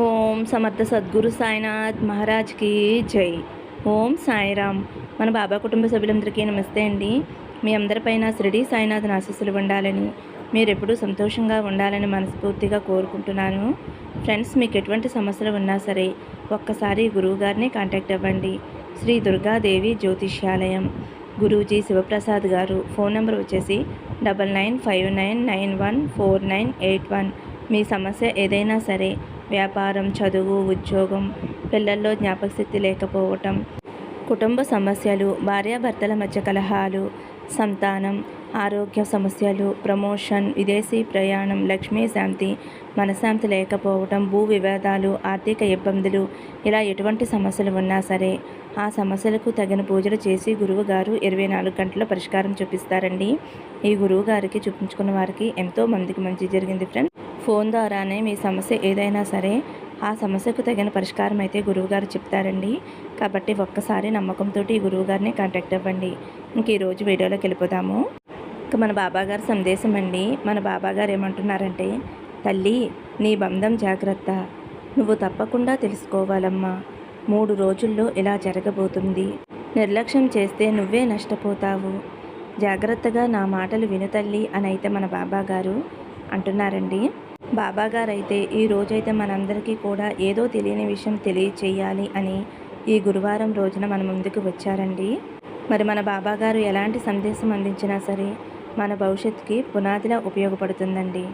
ఓం సమర్థ సద్గురు సాయినాథ్ మహారాజ్కి జై. ఓం సాయిరామ్. మన బాబా కుటుంబ సభ్యులందరికీ నమస్తే అండి. మీ అందరిపైన షిరిడి సాయినాథ్ ఆశీస్సులు ఉండాలని మీరెప్పుడూ సంతోషంగా ఉండాలని మనస్ఫూర్తిగా కోరుకుంటున్నాను. ఫ్రెండ్స్ మీకు ఎటువంటి సమస్యలు ఉన్నా సరే ఒక్కసారి గురువుగారిని కాంటాక్ట్ అవ్వండి. శ్రీ దుర్గాదేవి జ్యోతిష్యాలయం. గురూజీ శివప్రసాద్ గారు ఫోన్ నెంబర్ వచ్చేసి double nine five nine nine one four nine eight one. మీ సమస్య ఏదైనా సరే వ్యాపారం చదువు ఉద్యోగం పిల్లల్లో జ్ఞాపకశక్తి లేకపోవటం కుటుంబ సమస్యలు భార్యాభర్తల మధ్య కలహాలు సంతానం ఆరోగ్య సమస్యలు ప్రమోషన్ విదేశీ ప్రయాణం లక్ష్మీ శాంతి మనశాంతి లేకపోవటం భూ వివాదాలు ఆర్థిక ఇబ్బందులు ఇలా ఎటువంటి సమస్యలు ఉన్నా సరే ఆ సమస్యలకు తగిన పూజలు చేసి గురువు గారు ఇరవై నాలుగు గంటల పరిష్కారం చూపిస్తారండి. ఈ గురువు గారికి చూపించుకున్న వారికి ఎంతో మందికి మంచి జరిగింది ఫ్రెండ్స్. ఫోన్ ద్వారానే మీ సమస్య ఏదైనా సరే ఆ సమస్యకు తగిన పరిష్కారం అయితే గురువుగారు చెప్తారండి. కాబట్టి ఒక్కసారి నమ్మకంతో ఈ గురువుగారిని కాంటాక్ట్ అవ్వండి. ఇంక ఈరోజు వీడియోలోకి వెళ్ళిపోదాము. ఇక మన బాబాగారు సందేశం అండి. మన బాబాగారు ఏమంటున్నారంటే తల్లి నీ బంధం జాగ్రత్త. నువ్వు తప్పకుండా తెలుసుకోవాలమ్మా. మూడు రోజుల్లో ఇలా జరగబోతుంది. నిర్లక్ష్యం చేస్తే నువ్వే నష్టపోతావు. జాగ్రత్తగా నా మాటలు విను తల్లి అని అయితే మన బాబాగారు అంటున్నారండి. బాబాగారైతే ఈ రోజైతే మనందరికీ కూడా ఏదో తెలియని విషయం తెలియచేయాలి అని ఈ గురువారం రోజున మన ముందుకు వచ్చారండి. మరి మన బాబాగారు ఎలాంటి సందేశం అందించినా సరే మన భవిష్యత్తుకి పునాదిలా ఉపయోగపడుతుందండి.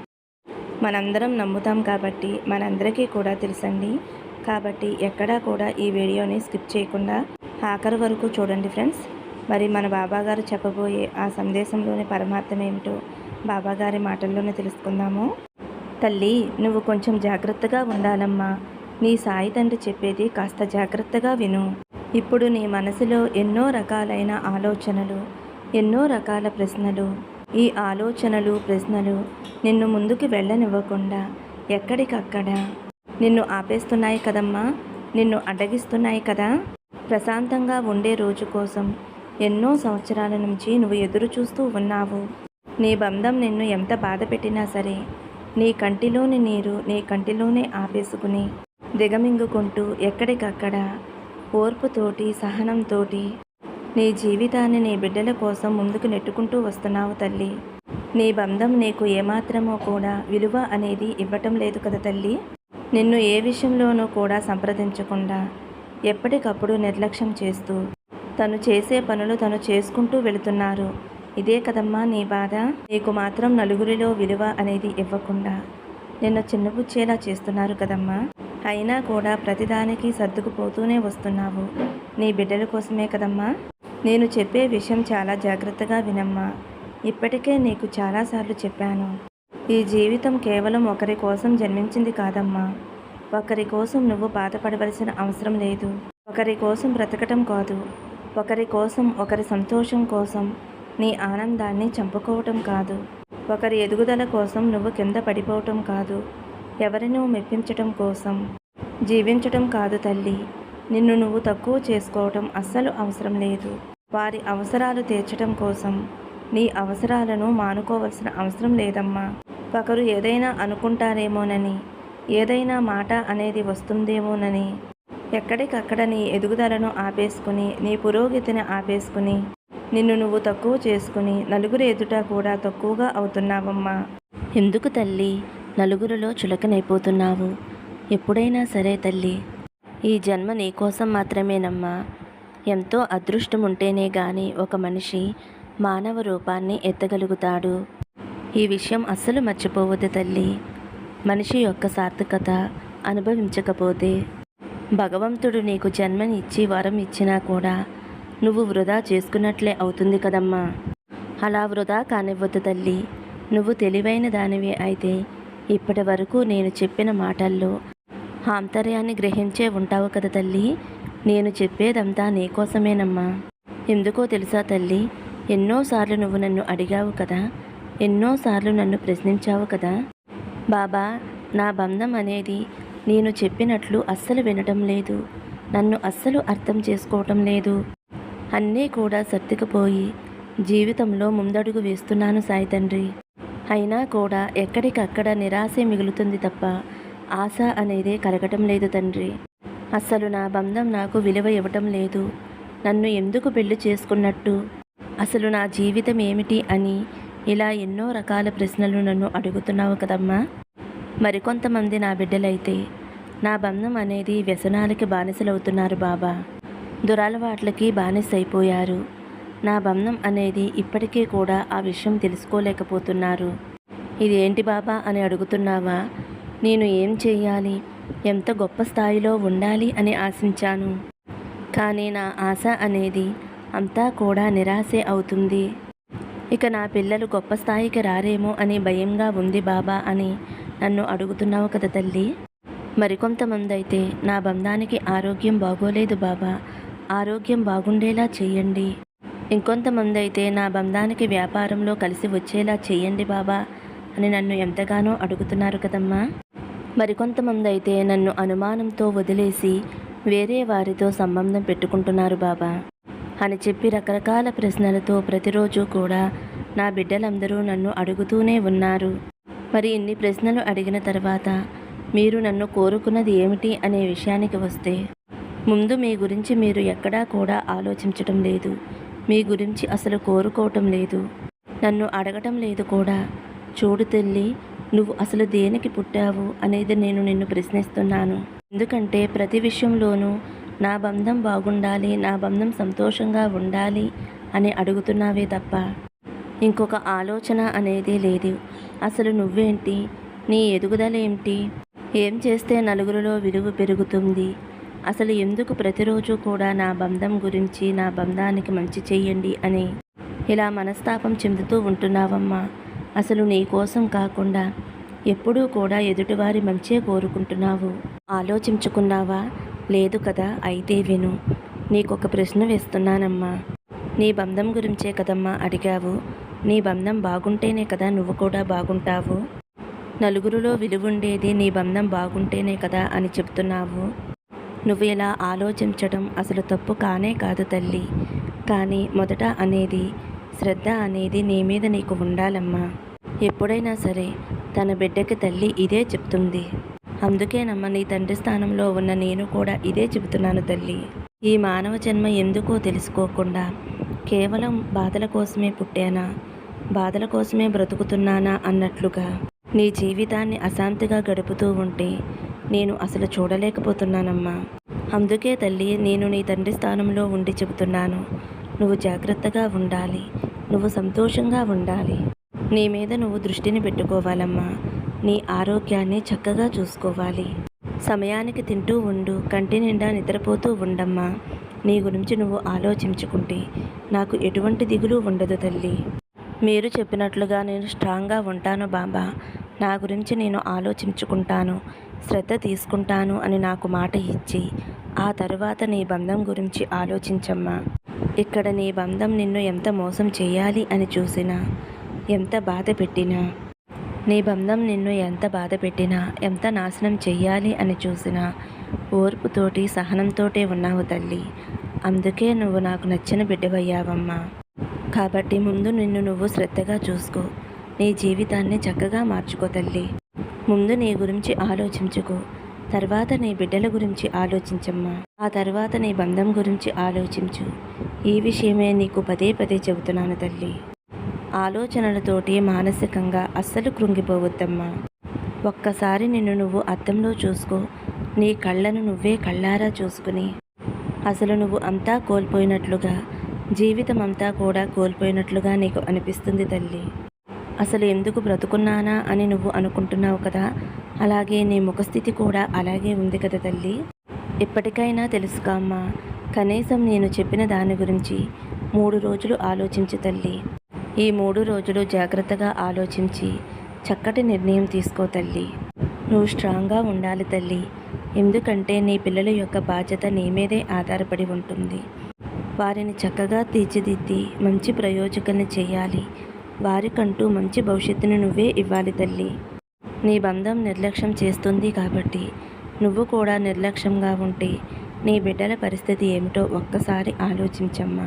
మనందరం నమ్ముతాం కాబట్టి మనందరికీ కూడా తెలుసండి. కాబట్టి ఎక్కడా కూడా ఈ వీడియోని స్కిప్ చేయకుండా ఆఖరి వరకు చూడండి ఫ్రెండ్స్. మరి మన బాబాగారు చెప్పబోయే ఆ సందేశంలోని పరమార్థం ఏమిటో బాబాగారి మాటల్లోనే తెలుసుకుందాము. తల్లి నువ్వు కొంచెం జాగ్రత్తగా ఉండాలమ్మా. నీ సాయి తండ్రి చెప్పేది కాస్త జాగ్రత్తగా విను. ఇప్పుడు నీ మనసులో ఎన్నో రకాలైన ఆలోచనలు ఎన్నో రకాల ప్రశ్నలు. ఈ ఆలోచనలు ప్రశ్నలు నిన్ను ముందుకు వెళ్ళనివ్వకుండా ఎక్కడికక్కడ నిన్ను ఆపేస్తున్నాయి కదమ్మా. నిన్ను అడ్డగిస్తున్నాయి కదా. ప్రశాంతంగా ఉండే రోజు కోసం ఎన్నో సంవత్సరాల నుంచి నువ్వు ఎదురు చూస్తూ ఉన్నావు. నీ బంధం నిన్ను ఎంత బాధ పెట్టినా సరే నీ కంటిలోని నీరు నీ కంటిలోనే ఆపేసుకుని దిగమింగుకుంటూ ఎక్కడికక్కడ ఓర్పుతోటి సహనంతోటి నీ జీవితాన్ని నీ బిడ్డల కోసం ముందుకు నెట్టుకుంటూ వస్తున్నావు తల్లి. నీ బంధం నీకు ఏమాత్రమో కూడా విలువ అనేది ఇవ్వటం లేదు కదా తల్లి. నిన్ను ఏ విషయంలోనూ కూడా సంప్రదించకుండా ఎప్పటికప్పుడు నిర్లక్ష్యం చేస్తూ తను చేసే పనులు తను చేసుకుంటూ వెళుతున్నారు. ఇదే కదమ్మా నీ బాధ. నీకు మాత్రం నలుగురిలో విలువ అనేది ఇవ్వకుండా నిన్ను చిన్నబుచ్చేలా చేస్తున్నారు కదమ్మా. అయినా కూడా ప్రతిదానికి సర్దుకుపోతూనే వస్తున్నావు. నీ బిడ్డల కోసమే కదమ్మా. నేను చెప్పే విషయం చాలా జాగ్రత్తగా వినమ్మా. ఇప్పటికే నీకు చాలాసార్లు చెప్పాను. ఈ జీవితం కేవలం ఒకరి కోసం జన్మించింది కాదమ్మా. ఒకరి కోసం నువ్వు బాధపడవలసిన అవసరం లేదు. ఒకరి కోసం బ్రతకటం కాదు. ఒకరి కోసం ఒకరి సంతోషం కోసం నీ ఆనందాన్ని చంపుకోవటం కాదు. ఒకరి ఎదుగుదల కోసం నువ్వు కింద పడిపోవటం కాదు. ఎవరినో మెప్పించటం కోసం? జీవించటం కాదు తల్లి. నిన్ను నువ్వు తక్కువ చేసుకోవటం అస్సలు అవసరం లేదు. వారి అవసరాలు తీర్చటం కోసం. నీ అవసరాలను మానుకోవలసిన అవసరం లేదమ్మా. ఒకరు ఏదైనా అనుకుంటారేమోనని ఏదైనా మాట అనేది వస్తుందేమోనని ఎక్కడికక్కడ నీ ఎదుగుదలను ఆపేసుకుని నీ పురోగతిని ఆపేసుకుని నిన్ను నువ్వు తక్కువ చేసుకుని నలుగురు ఎదుట కూడా తక్కువగా అవుతున్నావమ్మా. ఎందుకు తల్లి? నలుగురిలో చులకనైపోతున్నావు. ఎప్పుడైనా సరే తల్లి ఈ జన్మ నీకోసం మాత్రమేనమ్మా. ఎంతో అదృష్టం ఉంటేనే గాని ఒక మనిషి మానవ రూపాన్ని ఎత్తగలుగుతాడు. ఈ విషయం అస్సలు మర్చిపోవద్దు తల్లి. మనిషి యొక్క సార్థకత అనుభవించకపోతే భగవంతుడు నీకు జన్మనిచ్చి వరం ఇచ్చినా కూడా నువ్వు వృధా చేసుకున్నట్లే అవుతుంది కదమ్మా. అలా వృధా కానివ్వద్దు తల్లి. నువ్వు తెలివైన దానివి అయితే ఇప్పటి వరకు నేను చెప్పిన మాటల్లో ఆంతర్యాన్ని గ్రహించే ఉంటావు కదా తల్లి. నేను చెప్పేదంతా నీకోసమేనమ్మా ఎందుకో తెలుసా తల్లి? ఎన్నోసార్లు నువ్వు నన్ను అడిగావు కదా. ఎన్నోసార్లు నన్ను ప్రశ్నించావు కదా. బాబా నా బంధం అనేది నేను చెప్పినట్లు అస్సలు వినటం లేదు. నన్ను అస్సలు అర్థం చేసుకోవటం లేదు. అన్నీ కూడా సర్దుకుపోయి జీవితంలో ముందడుగు వేస్తున్నాను సాయి తండ్రి. అయినా కూడా ఎక్కడికక్కడ నిరాశే మిగులుతుంది తప్ప ఆశ అనేది కలగటం లేదు తండ్రి. అస్సలు నా బంధం నాకు విలువ ఇవ్వటం లేదు. నన్ను ఎందుకు పెళ్ళి చేసుకున్నట్టు? అసలు నా జీవితం ఏమిటి అని ఇలా ఎన్నో రకాల ప్రశ్నలు నన్ను అడుగుతున్నావు కదమ్మా. మరికొంతమంది నా బిడ్డలైతే నా బంధం అనేది వ్యసనాలకి బానిసలవుతున్నారు బాబా. దురలవాట్లకి బానిసైపోయారు. నా బంధం అనేది ఇప్పటికీ కూడా ఆ విషయం తెలుసుకోలేకపోతున్నారు. ఇది ఏంటి బాబా అని అడుగుతున్నావా? నేను ఏం చెయ్యాలి? ఎంత గొప్ప స్థాయిలో ఉండాలి అని ఆశించాను. కానీ నా ఆశ అనేది అంతా కూడా నిరాశే అవుతుంది. ఇక నా పిల్లలు గొప్ప స్థాయికి రారేమో అని భయంగా ఉంది బాబా అని నన్ను అడుగుతున్నావు కదా తల్లి. మరికొంతమంది అయితే నా బంధానికి ఆరోగ్యం బాగోలేదు బాబా. ఆరోగ్యం బాగుండేలా చేయండి ఇంకొంతమంది అయితే నా బంధానికి వ్యాపారంలో కలిసి వచ్చేలా చేయండి బాబా అని నన్ను ఎంతగానో అడుగుతున్నారు కదమ్మా. మరికొంతమంది అయితే నన్ను అనుమానంతో వదిలేసి వేరే వారితో సంబంధం పెట్టుకుంటున్నారు బాబా అని చెప్పి రకరకాల ప్రశ్నలతో ప్రతిరోజు కూడా నా బిడ్డలందరూ నన్ను అడుగుతూనే ఉన్నారు. మరి ఇన్ని ప్రశ్నలు అడిగిన తర్వాత మీరు నన్ను కోరుకున్నది ఏమిటి అనే విషయానికి వస్తే ముందు మీ గురించి మీరు ఎక్కడా కూడా ఆలోచించటం లేదు. మీ గురించి అసలు కోరుకోవటం లేదు. నన్ను అడగటం లేదు కూడా. చూడు తల్లి నువ్వు అసలు దేనికి పుట్టావు అనేది నేను నిన్ను ప్రశ్నిస్తున్నాను. ఎందుకంటే ప్రతి విషయంలోనూ నా బంధం బాగుండాలి నా బంధం సంతోషంగా ఉండాలి అని అడుగుతున్నావే తప్ప ఇంకొక ఆలోచన అనేది లేదు. అసలు నువ్వేంటి? నీ ఎదుగుదల ఏమిటి ఏం చేస్తే నలుగురిలో విలువ పెరుగుతుంది? అసలు ఎందుకు ప్రతిరోజు కూడా నా బంధం గురించి నా బంధానికి మంచి చెయ్యండి అని ఇలా మనస్తాపం చెందుతూ ఉంటున్నావమ్మా. అసలు నీ కోసం కాకుండా ఎప్పుడూ కూడా ఎదుటివారి మంచే కోరుకుంటున్నావు. ఆలోచించుకున్నావా? లేదు కదా అయితే విను. నీకొక ప్రశ్న వేస్తున్నానమ్మా. నీ బంధం గురించే కదమ్మా అడిగావు. నీ బంధం బాగుంటేనే కదా నువ్వు కూడా బాగుంటావు. నలుగురిలో విలువుండేది నీ బంధం బాగుంటేనే కదా అని చెప్తున్నావు. నువ్వు ఇలా ఆలోచించడం అసలు తప్పు కానే కాదు తల్లి. కానీ మొదట అనేది శ్రద్ధ అనేది నీ మీద నీకు ఉండాలమ్మా. ఎప్పుడైనా సరే తన బిడ్డకి తల్లి ఇదే చెప్తుంది. అందుకేనమ్మా నీ తండ్రి స్థానంలో ఉన్న నేను కూడా ఇదే చెబుతున్నాను తల్లి. ఈ మానవ జన్మ ఎందుకో తెలుసుకోకుండా కేవలం బాధల కోసమే పుట్టానా? బాధల కోసమే బ్రతుకుతున్నానా అన్నట్లుగా నీ జీవితాన్ని అశాంతిగా గడుపుతూ ఉంటే నేను అసలు చూడలేకపోతున్నానమ్మా. అందుకే తల్లి నేను నీ తండ్రి స్థానంలో ఉండి చెబుతున్నాను. నువ్వు జాగ్రత్తగా ఉండాలి. నువ్వు సంతోషంగా ఉండాలి. నీ మీద నువ్వు దృష్టిని పెట్టుకోవాలమ్మా. నీ ఆరోగ్యాన్ని చక్కగా చూసుకోవాలి. సమయానికి తింటూ ఉండు కంటి నిండా నిద్రపోతూ ఉండమ్మా. నీ గురించి నువ్వు ఆలోచించుకుంటే నాకు ఎటువంటి దిగులు ఉండదు తల్లి. మీరు చెప్పినట్లుగా నేను స్ట్రాంగ్గా ఉంటాను బాబా. నా గురించి నేను ఆలోచించుకుంటాను. శ్రద్ధ తీసుకుంటాను అని నాకు మాట ఇచ్చి ఆ తరువాత నీ బంధం గురించి ఆలోచించమ్మా. ఇక్కడ నీ బంధం నిన్ను ఎంత మోసం చేయాలి అని చూసినా ఎంత బాధ పెట్టినా నీ బంధం నిన్ను ఎంత బాధ పెట్టినా ఎంత నాశనం చెయ్యాలి అని చూసినా ఓర్పుతోటి సహనంతోటే ఉన్నావు తల్లి. అందుకే నువ్వు నాకు నచ్చిన బిడ్డవయ్యావమ్మా. కాబట్టి ముందు నిన్ను నువ్వు శ్రద్ధగా చూసుకో. నీ జీవితాన్ని చక్కగా మార్చుకో తల్లి. ముందు నీ గురించి ఆలోచించుకో. తర్వాత నీ బిడ్డల గురించి ఆలోచించమ్మా. ఆ తర్వాత నీ బంధం గురించి ఆలోచించు. ఈ విషయమే నీకు పదే పదే చెబుతున్నాను తల్లి. ఆలోచనలతోటి మానసికంగా అస్సలు కృంగిపోవద్దమ్మా. ఒక్కసారి నిన్ను నువ్వు అద్దంలో చూసుకో. నీ కళ్ళను నువ్వే కళ్ళారా చూసుకుని. అసలు నువ్వు అంతా కోల్పోయినట్లుగా జీవితం అంతా కూడా కోల్పోయినట్లుగా నీకు అనిపిస్తుంది తల్లి. అసలు ఎందుకు బ్రతుకున్నానా అని నువ్వు అనుకుంటున్నావు కదా? అలాగే నీ ముఖస్థితి కూడా అలాగే ఉంది కదా తల్లి. ఇప్పటికైనా తెలుసుకో అమ్మా. కనీసం నేను చెప్పిన దాని గురించి మూడు రోజులు ఆలోచించి తల్లి. ఈ మూడు రోజులు జాగ్రత్తగా ఆలోచించి చక్కటి నిర్ణయం తీసుకో తల్లి. నువ్వు స్ట్రాంగ్గా ఉండాలి తల్లి. ఎందుకంటే నీ పిల్లల యొక్క బాధ్యత నీ మీదే ఆధారపడి ఉంటుంది. వారిని చక్కగా తీర్చిదిద్ది మంచి ప్రయోజకుల్ని చేయాలి. వారికంటూ మంచి భవిష్యత్తును నువ్వే ఇవ్వాలి తల్లి. నీ బంధం నిర్లక్ష్యం చేస్తుంది కాబట్టి నువ్వు కూడా నిర్లక్ష్యంగా ఉంటే నీ బిడ్డల పరిస్థితి ఏమిటో ఒక్కసారి ఆలోచించమ్మా.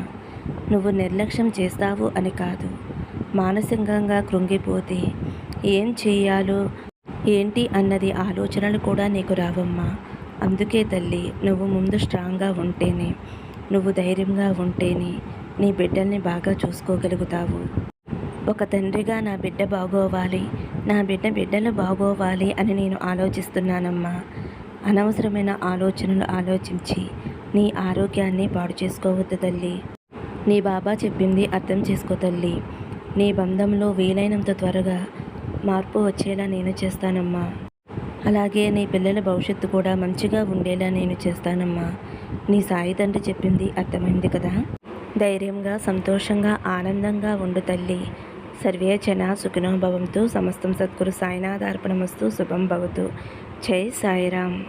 నువ్వు నిర్లక్ష్యం చేస్తావు అని కాదు. మానసికంగా కృంగిపోతే ఏం చేయాలో ఏంటి అన్నది ఆలోచనలు కూడా నీకు రావమ్మా. అందుకే తల్లి నువ్వు ముందు స్ట్రాంగ్గా ఉంటేనే నువ్వు ధైర్యంగా ఉంటేనే నీ బిడ్డల్ని బాగా చూసుకోగలుగుతావు. ఒక తండ్రిగా నా బిడ్డ బాగోవాలి నా బిడ్డ బిడ్డలు బాగోవాలి అని నేను ఆలోచిస్తున్నానమ్మా. అనవసరమైన ఆలోచనలు ఆలోచించి నీ ఆరోగ్యాన్ని పాడు చేసుకోవద్దు తల్లి. నీ బాబా చెప్పింది అర్థం చేసుకో తల్లి. నీ బంధంలో వీలైనంత త్వరగా మార్పు వచ్చేలా నేను చేస్తానమ్మా. అలాగే నీ పిల్లల భవిష్యత్తు కూడా మంచిగా ఉండేలా నేను చేస్తానమ్మా. నీ సాయి తండ్రి చెప్పింది అర్థమైంది కదా? ధైర్యంగా సంతోషంగా ఆనందంగా ఉండు తల్లి. సర్వే జన సుఖినో భవంతు సమస్తం సద్గురు సాయినాథార్పణమస్తు శుభం భవతు. జై సాయిరామ్.